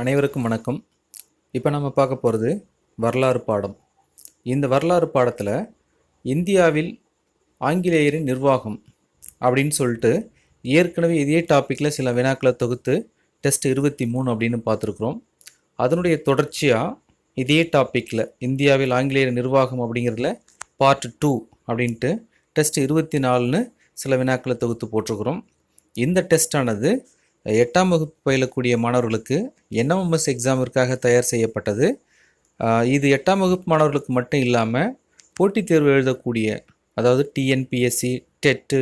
அனைவருக்கும் வணக்கம். இப்போ நம்ம பார்க்க போகிறது வரலாறு பாடம். இந்த வரலாறு பாடத்தில் இந்தியாவில் ஆங்கிலேயரின் நிர்வாகம் அப்படின்னு சொல்லிட்டு ஏற்கனவே இதே டாப்பிக்கில் சில வினாக்களை தொகுத்து டெஸ்ட் இருபத்தி மூணு அப்படின்னு பார்த்துருக்குறோம். அதனுடைய தொடர்ச்சியாக இதே டாப்பிக்கில் இந்தியாவில் ஆங்கிலேயர் நிர்வாகம் அப்படிங்கிறதுல பார்ட் டூ அப்படின்ட்டு டெஸ்ட் இருபத்தி நாலுன்னு சில வினாக்களை தொகுத்து போட்டிருக்கிறோம். இந்த டெஸ்டானது எட்டாம் வகுப்பு பயிலக்கூடிய மாணவர்களுக்கு என்எம்எஸ் எக்ஸாமிற்காக தயார் செய்யப்பட்டது. இது எட்டாம் வகுப்பு மாணவர்களுக்கு மட்டும் இல்லாமல் போட்டித் தேர்வு எழுதக்கூடிய அதாவது TNPSC TET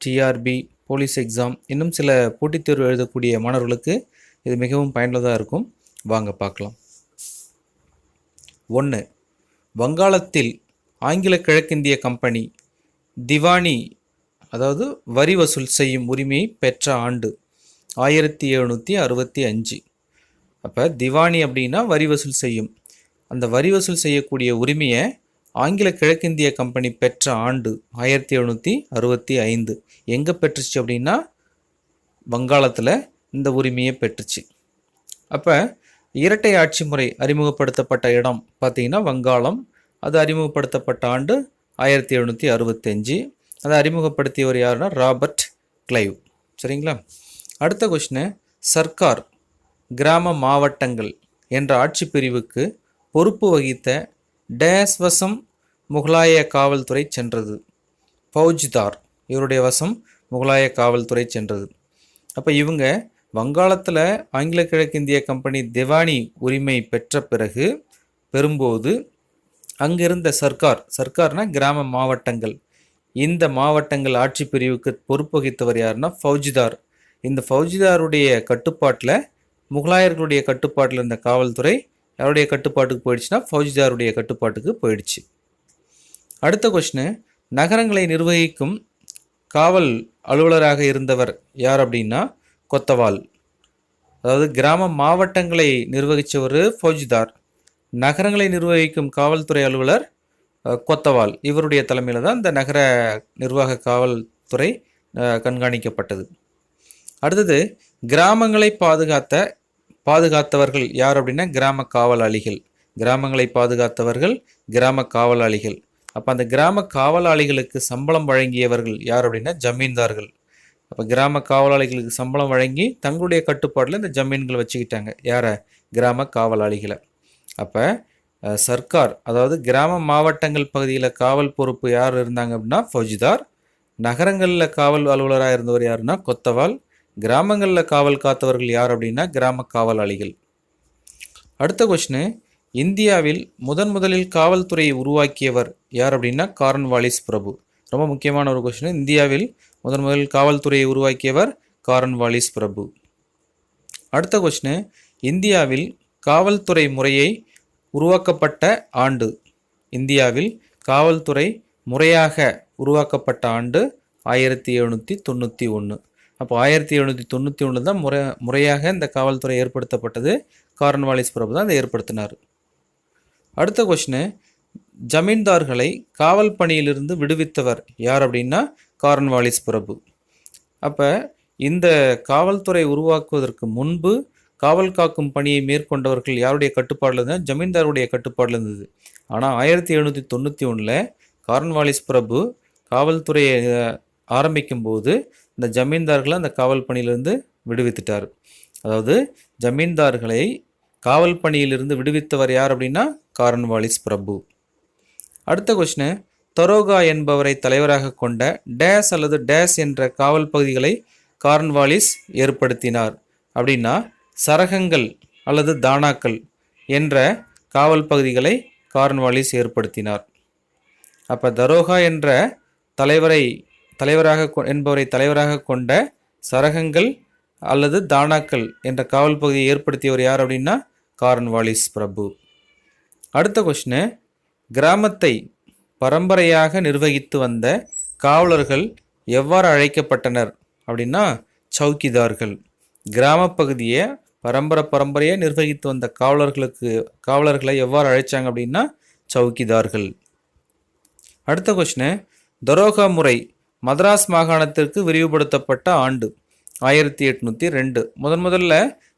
TRB police exam இன்னும் சில போட்டித் தேர்வு எழுதக்கூடிய மாணவர்களுக்கு இது மிகவும் பயனுள்ளதாக இருக்கும். வாங்க பார்க்கலாம். ஒன்று வங்காளத்தில் ஆங்கில கிழக்கிந்திய கம்பெனி திவானி அதாவது வரி வசூல் செய்யும் உரிமையை பெற்ற ஆண்டு. ஆயிரத்தி எழுநூற்றி அறுபத்தி அஞ்சு. அப்போ திவானி அப்படின்னா வரி வசூல் செய்யும். அந்த வரி வசூல் செய்யக்கூடிய உரிமையை ஆங்கில கிழக்கிந்திய கம்பெனி பெற்ற ஆண்டு ஆயிரத்தி எழுநூற்றி அறுபத்தி ஐந்து. எங்கே பெற்றுச்சு அப்படின்னா வங்காளத்தில் இந்த உரிமையை பெற்றுச்சு. அப்போ இரட்டை ஆட்சி முறை அறிமுகப்படுத்தப்பட்ட இடம் பார்த்தீங்கன்னா வங்காளம். அது அறிமுகப்படுத்தப்பட்ட ஆண்டு ஆயிரத்தி எழுநூற்றி அறுபத்தஞ்சு அதை அறிமுகப்படுத்தியவர் யாருன்னா ராபர்ட் கிளைவ். சரிங்களா? அடுத்த கொஷினு சர்க்கார் கிராம மாவட்டங்கள் என்ற ஆட்சி பிரிவுக்கு பொறுப்பு வகித்த டேஸ் வசம் முகலாய காவல்துறை சென்றது. ஃபௌஜ்தார் இவருடைய வசம் முகலாய காவல்துறை சென்றது. அப்போ இவங்க வங்காளத்தில் ஆங்கில கிழக்கிந்திய கம்பெனி திவானி உரிமை பெற்ற பிறகு பெறும்போது அங்கிருந்த சர்க்கார் சர்க்கார்னா கிராம மாவட்டங்கள். இந்த மாவட்டங்கள் ஆட்சி பிரிவுக்கு பொறுப்பு வகித்தவர் யாருன்னா ஃபௌஜிதார். இந்த ஃபௌஜிதாருடைய கட்டுப்பாட்டில் முகலாயர்களுடைய கட்டுப்பாட்டில் இருந்த காவல்துறை யாருடைய கட்டுப்பாட்டுக்கு போயிடுச்சுன்னா ஃபௌஜிதாருடைய கட்டுப்பாட்டுக்கு போயிடுச்சு. அடுத்த கொஷினு நகரங்களை நிர்வகிக்கும் காவல் அலுவலராக இருந்தவர் யார் அப்படின்னா கொத்தவால். அதாவது கிராம மாவட்டங்களை நிர்வகித்தவர் ஃபௌஜிதார் நகரங்களை நிர்வகிக்கும் காவல்துறை அலுவலர் கொத்தவால். இவருடைய தலைமையில் தான் இந்த நகர நிர்வாக காவல்துறை கண்காணிக்கப்பட்டது. அடுத்தது கிராமங்களை பாதுகாத்த பாதுகாத்தவர்கள் யார் அப்படின்னா கிராம காவலாளிகள். கிராமங்களை பாதுகாத்தவர்கள் கிராம காவலாளிகள். அப்போ அந்த கிராம காவலாளிகளுக்கு சம்பளம் வழங்கியவர்கள் யார் அப்படின்னா ஜமீன்தார்கள். அப்போ கிராம காவலாளிகளுக்கு சம்பளம் வழங்கி தங்களுடைய கட்டுப்பாட்டில் இந்த ஜமீன்களை வச்சுக்கிட்டாங்க. யாரை? கிராம காவலாளிகளை. அப்போ சர்க்கார் அதாவது கிராம மாவட்டங்கள் பகுதியில் காவல் பொறுப்பு யார் இருந்தாங்க அப்படின்னா ஃபௌஜிதார். நகரங்களில் காவல் அலுவலராக இருந்தவர் யாருன்னா கொத்தவால். கிராமங்களில் காவல் காத்தவர்கள் யார் அப்படின்னா கிராம காவலாளிகள். அடுத்த கொஷினு இந்தியாவில் முதன் முதலில் காவல்துறையை உருவாக்கியவர் யார் அப்படின்னா காரன்வாலிஸ் பிரபு. ரொம்ப முக்கியமான ஒரு கொஷின் இந்தியாவில் முதன் முதலில் காவல்துறையை உருவாக்கியவர் காரன்வாலிஸ் பிரபு. அடுத்த கொஷினு இந்தியாவில் காவல்துறை முறையை உருவாக்கப்பட்ட ஆண்டு. இந்தியாவில் காவல்துறை முறையாக உருவாக்கப்பட்ட ஆண்டு ஆயிரத்தி எழுநூற்றி தொண்ணூற்றி ஒன்று அப்போ ஆயிரத்தி எழுநூற்றி தொண்ணூற்றி ஒன்று தான் முறை முறையாக இந்த காவல்துறை ஏற்படுத்தப்பட்டது. கார்ன்வாலிஸ் பிரபு தான் அதை ஏற்படுத்தினார். அடுத்த கொஷினு ஜமீன்தார்களை காவல் பணியிலிருந்து விடுவித்தவர் யார் அப்படின்னா கார்ன்வாலிஸ் பிரபு. அப்போ இந்த காவல்துறை உருவாக்குவதற்கு முன்பு காவல் காக்கும் பணியை மேற்கொண்டவர்கள் யாருடைய கட்டுப்பாடில் இருந்தால் ஜமீன்தாருடைய கட்டுப்பாடில் இருந்தது. ஆனால் ஆயிரத்தி எழுநூற்றி தொண்ணூற்றி ஒன்றில் கார்ன்வாலிஸ் பிரபு காவல்துறையை ஆரம்பிக்கும்போது இந்த ஜமீன்தார்களை அந்த காவல் பணியிலிருந்து விடுவித்துட்டார். அதாவது ஜமீன்தார்களை காவல் பணியிலிருந்து விடுவித்தவர் யார் அப்படின்னா காரன்வாலிஸ் பிரபு. அடுத்த கொஸ்டின் தரோகா என்பவரை தலைவராக கொண்ட டேஸ் அல்லது டேஸ் என்ற காவல் பகுதிகளை காரன்வாலிஸ் ஏற்படுத்தினார். அப்படின்னா சரகங்கள் அல்லது தானாக்கள் என்ற காவல் பகுதிகளை கார்ன்வாலிஸ் ஏற்படுத்தினார். அப்போ தரோகா என்ற தலைவரை தலைவராக கொ- என்பவரை தலைவராக கொண்ட சரகங்கள் அல்லது தானாக்கள் என்ற காவல் பகுதியை ஏற்படுத்தியவர் யார் அப்படின்னா காரன்வாலிஸ் பிரபு. அடுத்த கொஷினு கிராமத்தை பரம்பரையாக நிர்வகித்து வந்த காவலர்கள் எவ்வாறு அழைக்கப்பட்டனர் அப்படின்னா சௌக்கிதார்கள் கிராமப்பகுதியை பரம்பரை பரம்பரையாக நிர்வகித்து வந்த காவலர்களுக்கு காவலர்களை எவ்வாறு அழைச்சாங்க அப்படின்னா சௌக்கிதார்கள் அடுத்த கொஷினு தரோகா முறை மദ്രാஸ் மாகாணத்திற்கு விரிவுபடுத்தப்பட்ட ஆண்டு ஆயிரத்தி எட்நூற்றி ரெண்டு. முதன் முதல்ல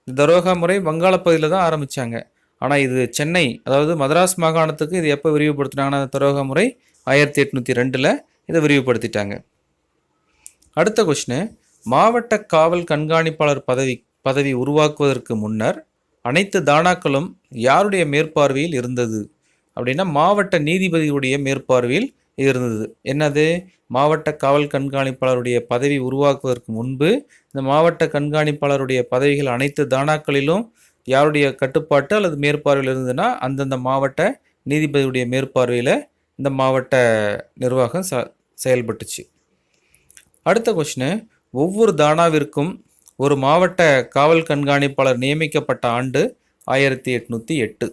இந்த தரோகா முறை வங்காள பகுதியில் தான் ஆரம்பித்தாங்க ஆனால் இது சென்னை அதாவது மதராஸ் மாகாணத்துக்கு இது எப்போ விரிவுபடுத்தினாங்கன்னா அந்த தரோகா முறை ஆயிரத்தி எட்நூற்றி ரெண்டில் இதை விரிவுபடுத்திட்டாங்க. அடுத்த கொஷினு மாவட்ட காவல் கண்காணிப்பாளர் பதவி பதவி உருவாக்குவதற்கு முன்னர் அனைத்து தானாக்களும் யாருடைய மேற்பார்வையில் இருந்தது? அப்படின்னா மாவட்ட நீதிபதியுடைய மேற்பார்வையில் இருந்தது. என்னது? மாவட்ட காவல் கண்காணிப்பாளருடைய பதவி உருவாக்குவதற்கு முன்பு இந்த மாவட்ட கண்காணிப்பாளருடைய பதவிகள் அனைத்து தானாக்களிலும் யாருடைய கட்டுப்பாட்டு அல்லது மேற்பார்வையில் இருந்ததுன்னா அந்தந்த மாவட்ட நீதிபதியுடைய மேற்பார்வையில் இந்த மாவட்ட நிர்வாகம் ச செயல்பட்டுச்சு. அடுத்த கொஷினு ஒவ்வொரு தானாவிற்கும் ஒரு மாவட்ட காவல் கண்காணிப்பாளர் நியமிக்கப்பட்ட ஆண்டு ஆயிரத்தி எட்நூற்றி எட்டு.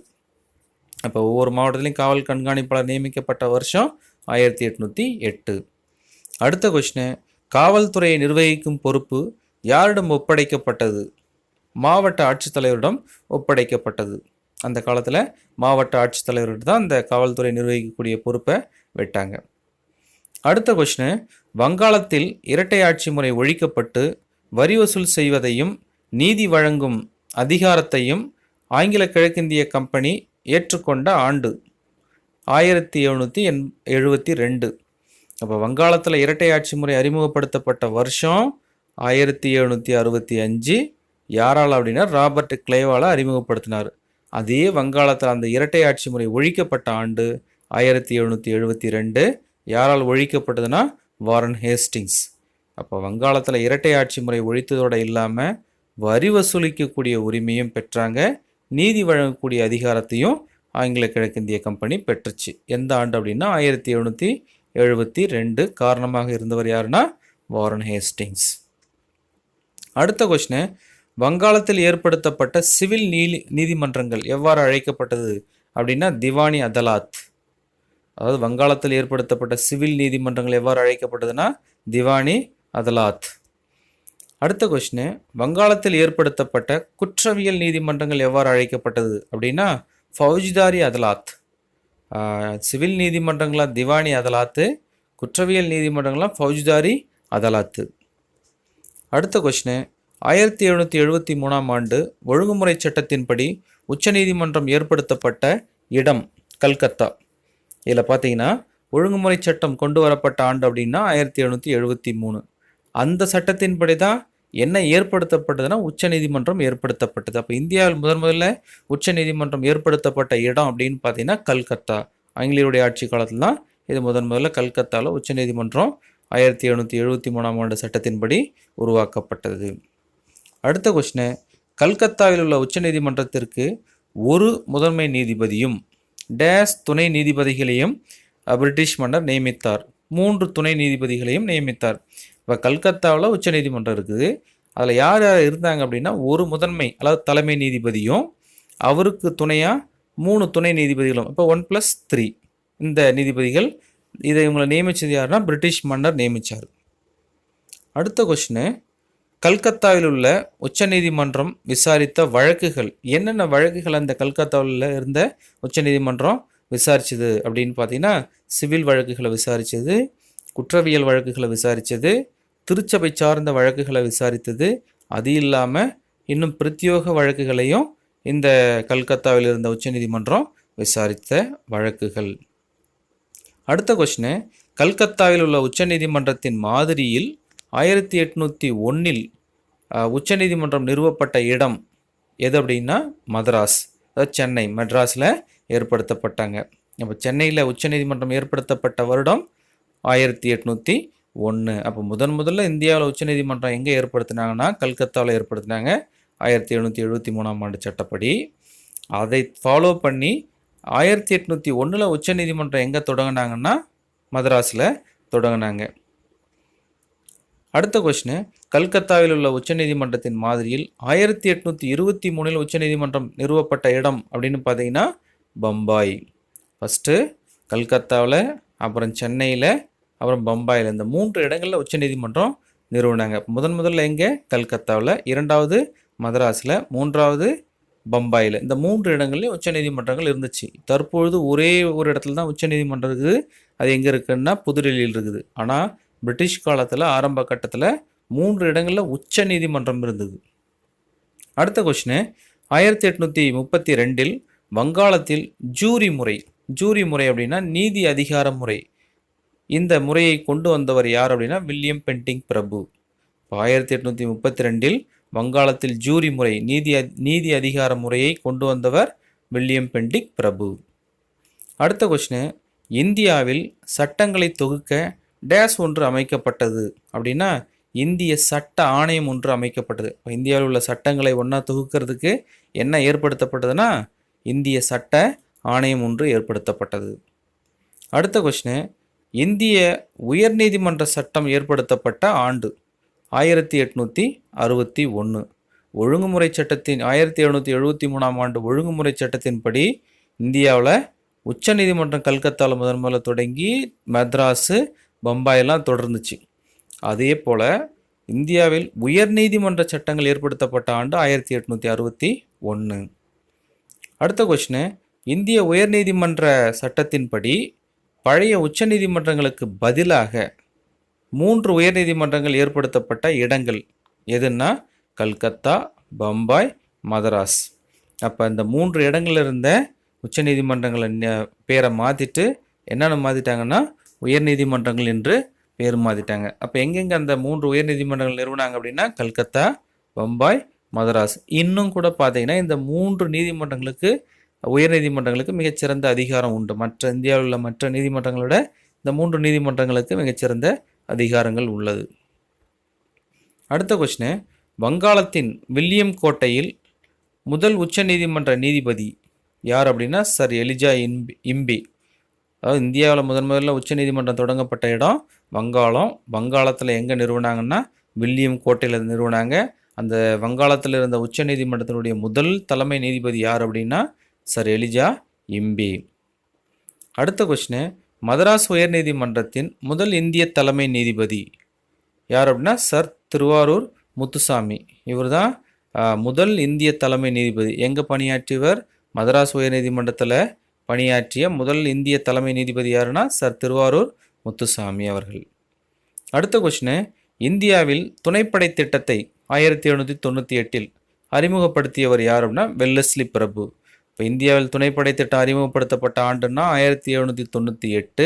அப்போ ஒவ்வொரு மாவட்டத்திலையும் காவல் கண்காணிப்பாளர் நியமிக்கப்பட்ட வருஷம் ஆயிரத்தி எட்நூற்றி எட்டு. அடுத்த கொஷினு காவல்துறையை நிர்வகிக்கும் பொறுப்பு யாரிடம் ஒப்படைக்கப்பட்டது? மாவட்ட ஆட்சித்தலைவரிடம் ஒப்படைக்கப்பட்டது. அந்த காலத்தில் மாவட்ட ஆட்சித்தலைவர்கிட்ட தான் அந்த காவல்துறை நிர்வகிக்கக்கூடிய பொறுப்பை விட்டாங்க. அடுத்த கொஷினு வங்காளத்தில் இரட்டை ஆட்சி முறை ஒழிக்கப்பட்டு வரி வசூல் செய்வதையும் நீதி வழங்கும் அதிகாரத்தையும் ஆங்கில கிழக்கிந்திய கம்பெனி ஏற்றுக்கொண்ட ஆண்டு. ஆயிரத்தி எழுநூற்றி எண் எழுபத்தி ரெண்டு. அப்போ வங்காளத்தில் இரட்டை ஆட்சி முறை அறிமுகப்படுத்தப்பட்ட வருஷம் ஆயிரத்தி எழுநூற்றி அறுபத்தி அஞ்சு. யாரால் அப்படின்னா ராபர்ட் கிளேவால் அறிமுகப்படுத்தினார். அதே வங்காளத்தில் அந்த இரட்டை ஆட்சி முறை ஒழிக்கப்பட்ட ஆண்டு ஆயிரத்தி எழுநூற்றி எழுபத்தி ரெண்டு. யாரால் ஒழிக்கப்பட்டதுன்னா வாரன் ஹேஸ்டிங்ஸ். அப்போ வங்காளத்தில் இரட்டை ஆட்சி முறை ஒழித்ததோடு இல்லாமல் வரி வசூலிக்கக்கூடிய உரிமையும் பெற்றாங்க. நீதி வழங்கக்கூடிய அதிகாரத்தையும் ஆங்கில கிழக்கிந்திய கம்பெனி பெற்றுச்சு. எந்த ஆண்டு அப்படின்னா ஆயிரத்தி எழுநூற்றி எழுபத்தி ரெண்டு காரணமாக இருந்தவர் யாருன்னா? Warren Hastings. அடுத்த கொஷினு வங்காளத்தில் ஏற்படுத்தப்பட்ட சிவில் நீதி நீதிமன்றங்கள் எவ்வாறு அழைக்கப்பட்டது அப்படின்னா திவானி அதலாத். அதாவது வங்காளத்தில் ஏற்படுத்தப்பட்ட சிவில் நீதிமன்றங்கள் எவ்வாறு அழைக்கப்பட்டதுன்னா? திவானி அதலாத். அடுத்த கொஷினு வங்காளத்தில் ஏற்படுத்தப்பட்ட குற்றவியல் நீதிமன்றங்கள் எவ்வாறு அழைக்கப்பட்டது அப்படின்னா? ஃபௌஜ்தாரி அதலாத். சிவில் நீதிமன்றங்களா திவானி அதலாத்து குற்றவியல் நீதிமன்றங்களாக ஃபௌஜ்தாரி அதலாத்து. அடுத்த கொஷினு ஆயிரத்தி எழுநூற்றி எழுபத்தி மூணாம் ஆண்டு ஒழுங்குமுறை சட்டத்தின்படி உச்சநீதிமன்றம் ஏற்படுத்தப்பட்ட இடம் கல்கத்தா. இதில் பார்த்தீங்கன்னா ஒழுங்குமுறை சட்டம் கொண்டு வரப்பட்ட ஆண்டு அப்படின்னா ஆயிரத்தி எழுநூற்றி எழுபத்தி மூணு. அந்த சட்டத்தின்படி தான் என்ன ஏற்படுத்தப்பட்டதுன்னா உச்சநீதிமன்றம் ஏற்படுத்தப்பட்டது. அப்போ இந்தியாவில் முதன் முதல்ல உச்சநீதிமன்றம் ஏற்படுத்தப்பட்ட இடம் அப்படின்னு பார்த்தீங்கன்னா கல்கத்தா. ஆங்கிலேயருடைய ஆட்சி காலத்தில் தான் இது முதன் முதல்ல கல்கத்தாவில் உச்சநீதிமன்றம் ஆயிரத்தி எழுநூற்றி எழுபத்தி மூணாம் ஆண்டு சட்டத்தின்படி உருவாக்கப்பட்டது. அடுத்த கொஷினு கல்கத்தாவில் உள்ள உச்சநீதிமன்றத்திற்கு ஒரு முதன்மை நீதிபதியும் டேஸ் துணை நீதிபதிகளையும் பிரிட்டிஷ் மன்னர் நியமித்தார். மூன்று துணை நீதிபதிகளையும் நியமித்தார். இப்போ கல்கத்தாவில் உச்சநீதிமன்றம் இருக்குது. அதில் யார் யார் இருந்தாங்க அப்படின்னா ஒரு முதன்மை அதாவது தலைமை நீதிபதியும் அவருக்கு துணையாக மூணு துணை நீதிபதிகளும். இப்போ ஒன் ப்ளஸ் த்ரீ இந்த நீதிபதிகள் இதை இவங்களை நியமித்தது யாருன்னா பிரிட்டிஷ் மன்னர் நியமித்தார் அடுத்த கொஷினு கல்கத்தாவில் உள்ள உச்சநீதிமன்றம் விசாரித்த வழக்குகள் என்னென்ன வழக்குகள் அந்த கல்கத்தாவில் இருந்த உச்சநீதிமன்றம் விசாரிச்சது அப்படின்னு பார்த்தீங்கன்னா சிவில் வழக்குகளை விசாரித்தது குற்றவியல் வழக்குகளை விசாரித்தது திருச்சபை சார்ந்த வழக்குகளை விசாரித்தது. அது இல்லாமல் இன்னும் பிரத்யோக வழக்குகளையும் இந்த கல்கத்தாவில் இருந்த உச்சநீதிமன்றம் விசாரித்த வழக்குகள். அடுத்த கொஷினு கல்கத்தாவில் உள்ள உச்சநீதிமன்றத்தின் மாதிரியில் ஆயிரத்தி எட்நூற்றி ஒன்றில் உச்சநீதிமன்றம் நிறுவப்பட்ட இடம் எது அப்படின்னா மதராஸ். அதாவது சென்னை மெட்ராஸில் ஏற்படுத்தப்பட்டாங்க. அப்போ சென்னையில் உச்சநீதிமன்றம் ஏற்படுத்தப்பட்ட வருடம் ஆயிரத்தி எட்நூற்றி ஒன்று அப்போ முதன் முதல்ல இந்தியாவில் உச்சநீதிமன்றம் எங்கே ஏற்படுத்தினாங்கன்னா கல்கத்தாவில் ஏற்படுத்தினாங்க. ஆயிரத்தி எழுநூற்றி எழுபத்தி மூணாம் ஆண்டு சட்டப்படி. அதை ஃபாலோ பண்ணி ஆயிரத்தி எட்நூற்றி ஒன்றில் உச்சநீதிமன்றம் எங்கே தொடங்கினாங்கன்னா மதராஸில் தொடங்கினாங்க. அடுத்த கொஷினு கல்கத்தாவில் உள்ள உச்சநீதிமன்றத்தின் மாதிரியில் ஆயிரத்தி எட்நூற்றி இருபத்தி மூணில் உச்சநீதிமன்றம் நிறுவப்பட்ட இடம் அப்படின்னு பார்த்தீங்கன்னா பம்பாய். ஃபஸ்ட்டு கல்கத்தாவில் அப்புறம் சென்னையில் அப்புறம் பம்பாயில் இந்த மூன்று இடங்களில் உச்சநீதிமன்றம் நிறுவனாங்க. முதன் முதல்ல எங்கே? கல்கத்தாவில். இரண்டாவது மதராஸில். மூன்றாவது பம்பாயில். இந்த மூன்று இடங்கள்லையும் உச்சநீதிமன்றங்கள் இருந்துச்சு. தற்பொழுது ஒரே ஒரு இடத்துல தான் உச்சநீதிமன்றம் இருக்குது. அது எங்கே இருக்குன்னா புதுடெல்லியில் இருக்குது. ஆனால் பிரிட்டிஷ் காலத்தில் ஆரம்ப கட்டத்தில் மூன்று இடங்களில் உச்ச நீதிமன்றம் இருந்தது. அடுத்த கொஷினு ஆயிரத்தி எட்நூற்றி முப்பத்தி ரெண்டில் வங்காளத்தில் ஜூரி முறை. ஜூரி முறை அப்படின்னா நீதி அதிகார முறை. இந்த முறையை கொண்டு வந்தவர் யார் அப்படின்னா வில்லியம் பென்டிங் பிரபு. இப்போ ஆயிரத்தி எட்நூற்றி முப்பத்தி ரெண்டில் வங்காளத்தில் ஜூரி முறை நீதி நீதி அதிகார முறையை கொண்டு வந்தவர் வில்லியம் பென்டிங் பிரபு. அடுத்த கொஷினு இந்தியாவில் சட்டங்களை தொகுக்க டேஸ் ஒன்று அமைக்கப்பட்டது அப்படின்னா இந்திய சட்ட ஆணையம் ஒன்று அமைக்கப்பட்டது. இப்போ இந்தியாவில் உள்ள சட்டங்களை ஒன்றா தொகுக்கிறதுக்கு என்ன ஏற்படுத்தப்பட்டதுன்னா இந்திய சட்ட ஆணையம் ஒன்று ஏற்படுத்தப்பட்டது. அடுத்த கொஷினு இந்திய உயர்நீதிமன்ற சட்டம் ஏற்படுத்தப்பட்ட ஆண்டு ஆயிரத்தி எட்நூற்றி அறுபத்தி ஒன்று ஒழுங்குமுறை சட்டத்தின் ஆயிரத்தி எழுநூற்றி எழுபத்தி மூணாம் ஆண்டு ஒழுங்குமுறை சட்டத்தின்படி இந்தியாவில் உச்சநீதிமன்றம் கல்கத்தாவில் முதன் முதல்ல தொடங்கி மெத்ராஸு பம்பாயெல்லாம் தொடர்ந்துச்சு. அதே போல் இந்தியாவில் உயர்நீதிமன்ற சட்டங்கள் ஏற்படுத்தப்பட்ட ஆண்டு ஆயிரத்தி எட்நூற்றி அறுபத்தி ஒன்று அடுத்த கொஷினு இந்திய உயர்நீதிமன்ற சட்டத்தின்படி பழைய உச்சநீதிமன்றங்களுக்கு பதிலாக மூன்று உயர்நீதிமன்றங்கள் ஏற்படுத்தப்பட்ட இடங்கள் எதுன்னா கல்கத்தா பம்பாய் மதராஸ். அப்போ இந்த மூன்று இடங்கள்ல இருந்த உச்சநீதிமன்றங்களை பேரை மாற்றிட்டு என்னென்ன மாற்றிட்டாங்கன்னா உயர்நீதிமன்றங்கள் என்று பேர் மாற்றிட்டாங்க அப்போ எங்கெங்கே அந்த மூன்று உயர்நீதிமன்றங்கள் நிறுவனாங்க அப்படின்னா கல்கத்தா பம்பாய் மதராஸ். இன்னும் கூட பார்த்தீங்கன்னா இந்த மூன்று நீதிமன்றங்களுக்கு உயர்நீதிமன்றங்களுக்கு மிகச்சிறந்த அதிகாரம் உண்டு. மற்ற இந்தியாவில் உள்ள மற்ற நீதிமன்றங்களோட இந்த மூன்று நீதிமன்றங்களுக்கு மிகச்சிறந்த அதிகாரங்கள் உள்ளது. அடுத்த கொஸ்டின் வங்காளத்தின் வில்லியம் கோட்டையில் முதல் உச்ச நீதிமன்ற நீதிபதி யார் அப்படின்னா சர் எலிஜா இம்பி இம்பி. அதாவது இந்தியாவில் முதன் முதல்ல உச்சநீதிமன்றம் தொடங்கப்பட்ட இடம் வங்காளம். வங்காளத்தில் எங்கே நிறுவனாங்கன்னா வில்லியம் கோட்டையில் நிறுவனாங்க. அந்த வங்காளத்தில் இருந்த உச்ச நீதிமன்றத்தினுடைய முதல் தலைமை நீதிபதி யார் அப்படின்னா சர் எலிஜா இம்பி. அடுத்த கொஷினு மதராஸ் உயர்நீதிமன்றத்தின் முதல் இந்திய தலைமை நீதிபதி யார் அப்படின்னா சர் திருவாரூர் முத்துசாமி. இவர் தான் முதல் இந்திய தலைமை நீதிபதி. எங்கே பணியாற்றியவர்? மதராஸ் உயர்நீதிமன்றத்தில் பணியாற்றிய முதல் இந்திய தலைமை நீதிபதி யாருன்னா சர் திருவாரூர் முத்துசாமி அவர்கள். அடுத்த கொஷினு இந்தியாவில் துணைப்படை திட்டத்தை ஆயிரத்தி எழுநூற்றி தொண்ணூற்றி எட்டில் அறிமுகப்படுத்தியவர் யார் அப்படின்னா வெல்லஸ்லி பிரபு. இப்போ இந்தியாவில் துணைப்படை திட்டம் அறிமுகப்படுத்தப்பட்ட ஆண்டுன்னா ஆயிரத்தி எழுநூற்றி தொண்ணூற்றி எட்டு.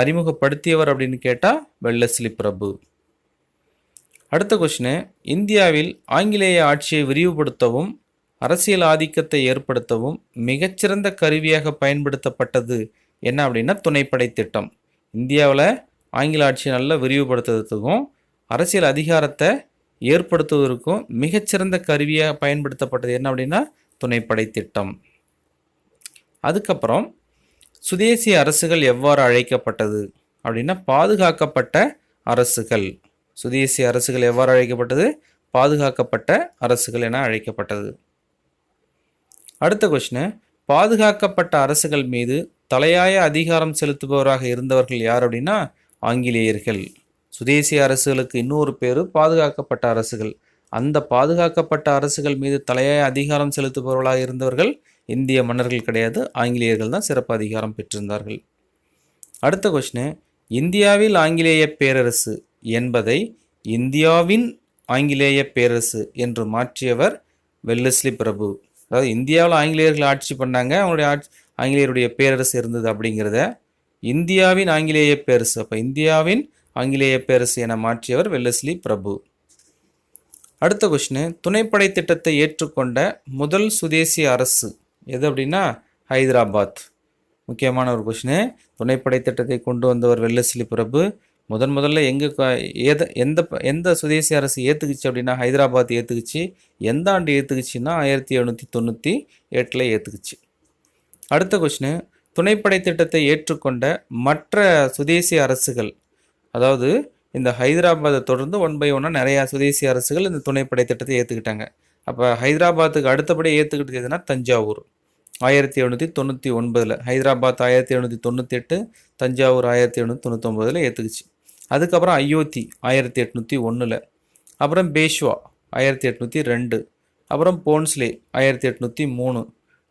அறிமுகப்படுத்தியவர் அப்படின்னு கேட்டால் வெள்ளஸ்லி பிரபு. அடுத்த கொஷினு இந்தியாவில் ஆங்கிலேய ஆட்சியை விரிவுபடுத்தவும் அரசியல் ஆதிக்கத்தை ஏற்படுத்தவும் மிகச்சிறந்த கருவியாக பயன்படுத்தப்பட்டது என்ன அப்படின்னா துணைப்படை திட்டம். இந்தியாவில் ஆங்கில ஆட்சியை நல்லா விரிவுபடுத்துறதுக்கும் அரசியல் அதிகாரத்தை ஏற்படுத்துவதற்கும் மிகச்சிறந்த கருவியாக பயன்படுத்தப்பட்டது என்ன அப்படின்னா துணைப்படை திட்டம். அதுக்கப்புறம் சுதேசி அரசுகள் எவ்வாறு அழைக்கப்பட்டது அப்படின்னா பாதுகாக்கப்பட்ட அரசுகள். சுதேசி அரசுகள் எவ்வாறு அழைக்கப்பட்டது? பாதுகாக்கப்பட்ட அரசுகள் என அழைக்கப்பட்டது. அடுத்த கொஸ்டின் பாதுகாக்கப்பட்ட அரசுகள் மீது தலையாய அதிகாரம் செலுத்துபவராக இருந்தவர்கள் யார் அப்படின்னா ஆங்கிலேயர்கள். சுதேசி அரசுகளுக்கு இன்னொரு பேர் பாதுகாக்கப்பட்ட அரசுகள். அந்த பாதுகாக்கப்பட்ட அரசுகள் மீது தலையாய அதிகாரம் செலுத்துபவர்களாக இருந்தவர்கள் இந்திய மன்னர்கள் கிடையாது ஆங்கிலேயர்கள் தான் சிறப்பு அதிகாரம் பெற்றிருந்தார்கள். அடுத்த கொஷினு இந்தியாவில் ஆங்கிலேய பேரரசு என்பதை இந்தியாவின் ஆங்கிலேய பேரரசு என்று மாற்றியவர் வெல்லஸ்லி பிரபு. அதாவது இந்தியாவில் ஆங்கிலேயர்கள் ஆட்சி பண்ணாங்க அவங்களுடைய ஆட்சி ஆங்கிலேயருடைய பேரரசு இருந்தது அப்படிங்கிறத இந்தியாவின் ஆங்கிலேய பேரரசு. அப்போ இந்தியாவின் ஆங்கிலேய பேரரசு என மாற்றியவர் வெல்லஸ்லி பிரபு. அடுத்த கொஷினு துணைப்படை திட்டத்தை ஏற்றுக்கொண்ட முதல் சுதேசி அரசு எது அப்படின்னா ஹைதராபாத். முக்கியமான ஒரு கொஷினு துணைப்படை திட்டத்தை கொண்டு வந்தவர் வெள்ளசிலி பிரபு முதன் முதல்ல எங்கே எத எந்த எந்த சுதேசி அரசு ஏற்றுக்குச்சு அப்படின்னா ஹைதராபாத் ஏற்றுக்குச்சு எந்த ஆண்டு ஏற்றுக்குச்சின்னா ஆயிரத்தி எழுநூற்றி தொண்ணூற்றி எட்டில் ஏற்றுக்குச்சு அடுத்த கொஷினு துணைப்படை திட்டத்தை ஏற்றுக்கொண்ட மற்ற சுதேசி அரசுகள் அதாவது இந்த ஹைதராபாத்தை தொடர்ந்து ஒன் பை ஒன்னாக நிறையா சுதேசி அரசுகள் இந்த துணைப்படை திட்டத்தை ஏற்றுக்கிட்டாங்க அப்போ ஹைதராபாத்துக்கு அடுத்தபடி ஏற்றுக்கிட்டது எதுனா தஞ்சாவூர். ஆயிரத்தி எழுநூற்றி தொண்ணூற்றி ஒன்பதில் ஹைதராபாத் ஆயிரத்தி எழுநூற்றி தொண்ணூற்றி எட்டு தஞ்சாவூர் ஆயிரத்தி எழுநூற்றி தொண்ணூத்தொம்பதில் ஏற்றுக்குச்சு அதுக்கப்புறம் அயோத்தி ஆயிரத்தி எட்நூற்றி ஒன்றில் அப்புறம் பேஷ்வா ஆயிரத்தி எட்நூற்றி ரெண்டு அப்புறம் போன்ஸ்லே ஆயிரத்தி எட்நூற்றி மூணு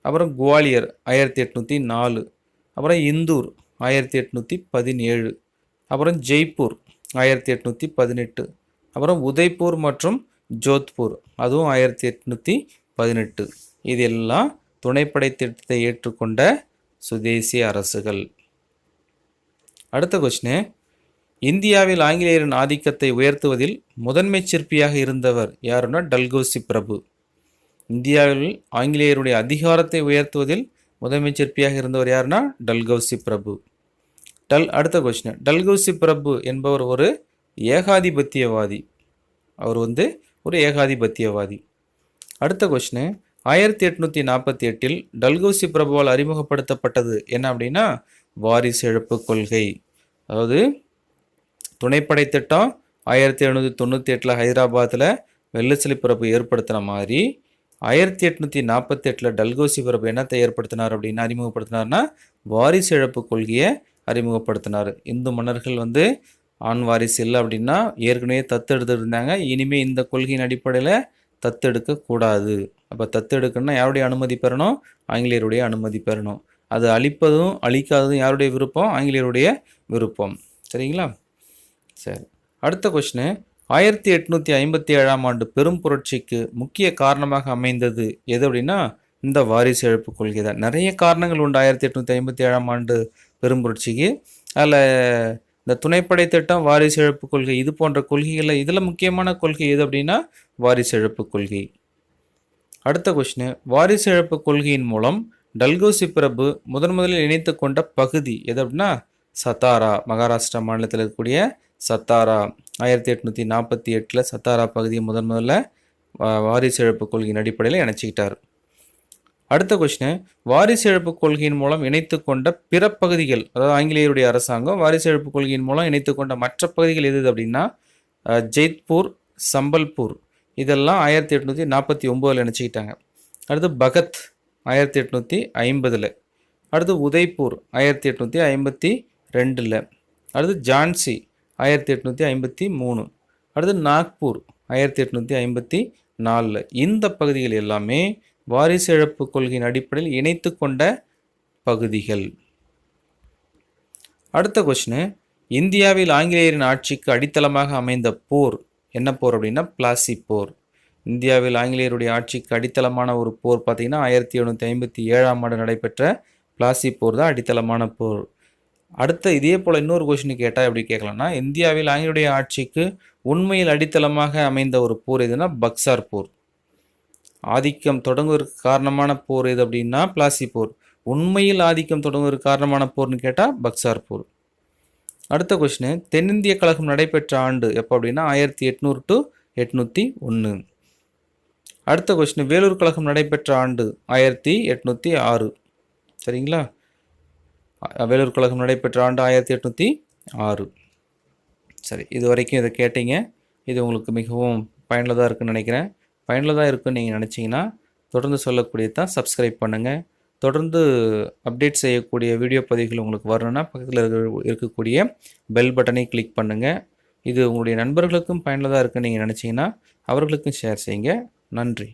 அப்புறம் குவாலியர் ஆயிரத்தி எட்நூற்றி நாலு அப்புறம் இந்தூர் ஆயிரத்தி எட்நூற்றி பதினேழு அப்புறம் ஜெய்ப்பூர் ஆயிரத்தி எட்நூற்றி பதினெட்டு. அப்புறம் உதய்பூர் மற்றும் ஜோத்பூர். அதுவும் ஆயிரத்தி எட்நூற்றி பதினெட்டு. இது எல்லாம் துணைப்படை திட்டத்தை ஏற்றுக்கொண்ட சுதேசி அரசுகள். அடுத்த கொஸ்டின் இந்தியாவில் ஆங்கிலேயரின் ஆதிக்கத்தை உயர்த்துவதில் முதன்மை சிற்பியாக இருந்தவர் யாருன்னா டல்கௌசி பிரபு. இந்தியாவில் ஆங்கிலேயருடைய அதிகாரத்தை உயர்த்துவதில் முதன்மை சிற்பியாக இருந்தவர் யாருன்னா டல்கௌசி பிரபு. டல் அடுத்த கொஸ்டின் டல்கௌசி பிரபு என்பவர் ஒரு ஏகாதிபத்தியவாதி. அவர் வந்து ஒரு ஏகாதிபத்தியவாதி. அடுத்த கொஸ்டின் ஆயிரத்தி எட்நூற்றி நாற்பத்தி எட்டில் டல்கௌசி பிரபுவால் அறிமுகப்படுத்தப்பட்டது என்ன அப்படின்னா வாரிசு இழப்பு கொள்கை. அதாவது துணைப்படை திட்டம் ஆயிரத்தி எழுநூற்றி தொண்ணூற்றி எட்டில் ஹைதராபாத்தில் வெள்ளச்சிலி பிரபு ஏற்படுத்தின மாதிரி ஆயிரத்தி எட்நூற்றி நாற்பத்தி எட்டில் டல்கோசி பிரபு என்னத்தை ஏற்படுத்தினார் அப்படின்னு அறிமுகப்படுத்தினார்னா வாரிசு இழப்பு கொள்கையை அறிமுகப்படுத்தினார். இந்து மன்னர்கள் வந்து ஆண் வாரிசு இல்லை அப்படின்னா ஏற்கனவே தத்தெடுத்து இருந்தாங்க இனிமேல் இந்த கொள்கையின் அடிப்படையில் தத்தெடுக்க கூடாது. அப்போ தத்தெடுக்கணும்னா யாருடைய அனுமதி பெறணும்? ஆங்கிலேயருடைய அனுமதி பெறணும். அது அழிப்பதும் அழிக்காததும் யாருடைய விருப்பம்? ஆங்கிலேயருடைய விருப்பம். சரிங்களா? சரி. அடுத்த கொஷினு ஆயிரத்தி எட்நூற்றி ஐம்பத்தி ஏழாம் ஆண்டு பெரும் புரட்சிக்கு முக்கிய காரணமாக அமைந்தது எது அப்படின்னா இந்த வாரிசு இழப்பு கொள்கை தான். நிறைய காரணங்கள் உண்டு. ஆயிரத்தி எட்நூற்றி ஐம்பத்தி ஏழாம் ஆண்டு பெரும்புரட்சிக்கு. அதில் இந்த துணைப்படை திட்டம் வாரிசு இழப்பு கொள்கை இது போன்ற கொள்கைகளில் இதில் முக்கியமான கொள்கை எது அப்படின்னா வாரிசு இழப்பு கொள்கை. அடுத்த கொஸ்டின் வாரிசு இழப்பு கொள்கையின் மூலம் டல்கோசி பிரபு முதன் முதலில் இணைத்து கொண்ட பகுதி எது அப்படின்னா சத்தாரா மகாராஷ்டிரா மாநிலத்தில் இருக்கக்கூடிய சத்தாரா. ஆயிரத்தி எட்நூற்றி நாற்பத்தி எட்டில் சத்தாரா பகுதியை முதன் முதல்ல வாரிசு இழப்பு கொள்கையின் அடிப்படையில் இணைச்சிக்கிட்டார். அடுத்த கொஸ்டின் வாரிசு இழப்பு கொள்கையின் மூலம் இணைத்து கொண்ட பிற பகுதிகள் அதாவது ஆங்கிலேயருடைய அரசாங்கம் வாரிசு இழப்பு கொள்கையின் மூலம் இணைத்து கொண்ட மற்ற பகுதிகள் எது அப்படின்னா ஜெய்த்பூர் சம்பல்பூர். இதெல்லாம் ஆயிரத்தி எட்நூற்றி நாற்பத்தி ஒம்போதில் இணைச்சிக்கிட்டாங்க அடுத்து பகத் ஆயிரத்தி எட்நூற்றி ஐம்பதில். அடுத்து உதய்பூர் ஆயிரத்தி எட்நூற்றி ஐம்பத்தி ரெண்டில். அடுத்து ஜான்சி ஆயிரத்தி எட்நூற்றி ஐம்பத்தி மூணு. அடுத்து நாக்பூர் ஆயிரத்தி எட்நூற்றி ஐம்பத்தி நாலில். இந்த பகுதிகள் எல்லாமே வாரிசு இழப்பு கொள்கையின் அடிப்படையில் இணைத்து கொண்ட பகுதிகள். அடுத்த கொஸ்டின் இந்தியாவில் ஆங்கிலேயரின் ஆட்சிக்கு அடித்தளமாக அமைந்த போர். என்ன போர் அப்படின்னா பிளாசி போர். இந்தியாவில் ஆங்கிலேயருடைய ஆட்சிக்கு அடித்தளமான ஒரு போர் பார்த்திங்கன்னா ஆயிரத்தி எழுநூற்றி ஐம்பத்தி ஏழாம் ஆண்டு நடைபெற்ற பிளாசி போர் தான் அடித்தளமான போர். அடுத்த இதே போல் இன்னொரு கொஸ்டின் கேட்டால் எப்படி கேட்கலாம்னா இந்தியாவில் ஆங்கிலேயுடைய ஆட்சிக்கு உண்மையில் அடித்தளமாக அமைந்த ஒரு போர் எதுனா பக்சார் போர். ஆதிக்கம் தொடங்குவதற்கு காரணமான போர் எது அப்படின்னா பிளாசி போர். உண்மையில் ஆதிக்கம் தொடங்குவதற்கு காரணமான போர்னு கேட்டால் பக்சார் போர். அடுத்த கொஸ்டின் தென்னிந்திய கழகம் நடைபெற்ற ஆண்டு எப்போ அப்படின்னா ஆயிரத்தி எட்நூறு டு எட்நூற்றி ஒன்று அடுத்த கொஸ்டின் வேலூர் கழகம் நடைபெற்ற ஆண்டு ஆயிரத்தி எட்நூற்றி ஆறு. சரிங்களா? வேலூர் கழகம் நடைபெற்ற ஆண்டு ஆயிரத்தி எட்நூற்றி ஆறு. சரி இது வரைக்கும் இதை கேட்டீங்க. இது உங்களுக்கு மிகவும் பயனுள்ளதாக இருக்குன்னு நினைக்கிறேன். பயனுள்ளதாக இருக்குன்னு நீங்கள் நினச்சிங்கன்னா தொடர்ந்து சொல்லக்கூடியது தான் சப்ஸ்கிரைப் பண்ணுங்கள் தொடர்ந்து அப்டேட் செய்யக்கூடிய வீடியோ பதிவுகள் உங்களுக்கு வரணும்னா பக்கத்தில் இருக்க இருக்கக்கூடிய பெல் பட்டனை கிளிக் பண்ணுங்கள் இது உங்களுடைய நண்பர்களுக்கும் பயனுள்ளதாக இருக்குன்னு நீங்கள் நினச்சிங்கன்னா அவர்களுக்கும் ஷேர் செய்யுங்க. நன்றி.